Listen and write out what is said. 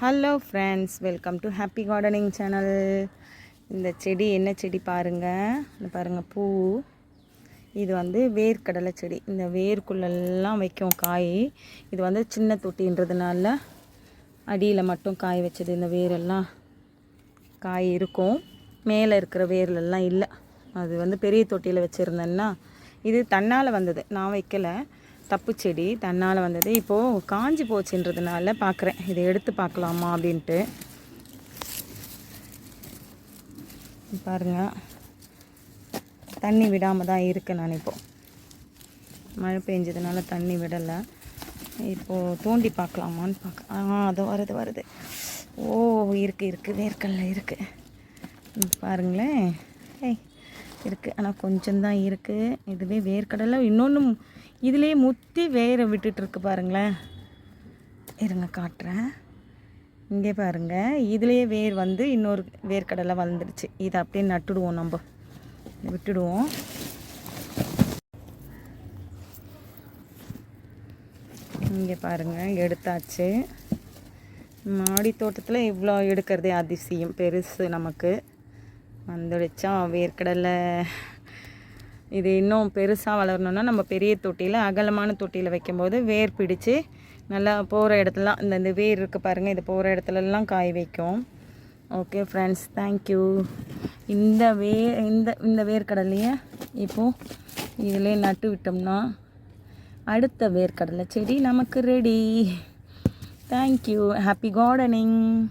Hello friends welcome to happy gardening channel இந்த செடி என்ன செடி பாருங்கள் இந்த பாருங்கள் பூ. இது வந்து வேர்க்கடலை செடி. இந்த வேர்க்குள்ளெல்லாம் வைக்கும் காய். இது வந்து சின்ன தொட்டின்றதுனால அடியில் மட்டும் காய் வச்சது. இந்த வேரெல்லாம் காய் இருக்கும். மேலே இருக்கிற வேர்லெல்லாம் இல்லை. அது வந்து பெரிய தொட்டியில் வச்சுருந்தேன்னா இது தன்னால் வந்தது. நான் வைக்கலை. தப்பு செடி தன்னால் வந்தது. இப்போது காஞ்சி போச்சுன்றதுனால பார்க்குறேன் இதை எடுத்து பார்க்கலாமா அப்படின்ட்டு. பாருங்க. தண்ணி விடாமல் தான் இருக்கேன் நான் இப்போது மழை பெஞ்சதுனால தண்ணி விடலை. இப்போது தோண்டி பார்க்கலாமான்னு பார்க்க ஆ அது வருது வருது. ஓ இருக்குது இருக்குது வேர்க்கல்ல இருக்குது பாருங்களேன். ஏய் இருக்குது ஆனால் கொஞ்சம்தான் இருக்குது இதுவே வேர்க்கடலை. இன்னொன்று இதுலேயே முத்தி வேரை விட்டுட்டுருக்கு பாருங்களேன். இருங்க காட்டுறேன். இங்கே பாருங்கள் இதுலேயே வேர் வந்து இன்னொரு வேர்க்கடலை வளர்ந்துருச்சு. இதை அப்படியே நட்டுடுவோம் நம்ம. விட்டுடுவோம். இங்கே பாருங்கள் எடுத்தாச்சு. மாடி தோட்டத்தில் இவ்வளோ எடுக்கிறதே அதிசயம் பெருசு நமக்கு. வந்துடுச்சா வேர்க்கடலை. இது இன்னும் பெருசாக வளரணுன்னா நம்ம பெரிய தொட்டியில் அகலமான தொட்டியில் வைக்கும்போது வேர் பிடிச்சு நல்லா போகிற இடத்துலலாம் இந்த இந்த வேர் இருக்குது பாருங்கள் இது போகிற இடத்துலலாம் காய் வைக்கும். ஓகே ஃப்ரெண்ட்ஸ் தேங்க்யூ இந்த வே இந்த இந்த வேர்க்கடலையே இப்போது இதிலே நட்டு விட்டோம்னா அடுத்த வேர்க்கடலை செடி நமக்கு ரெடி தேங்க்யூ ஹாப்பி கார்டனிங்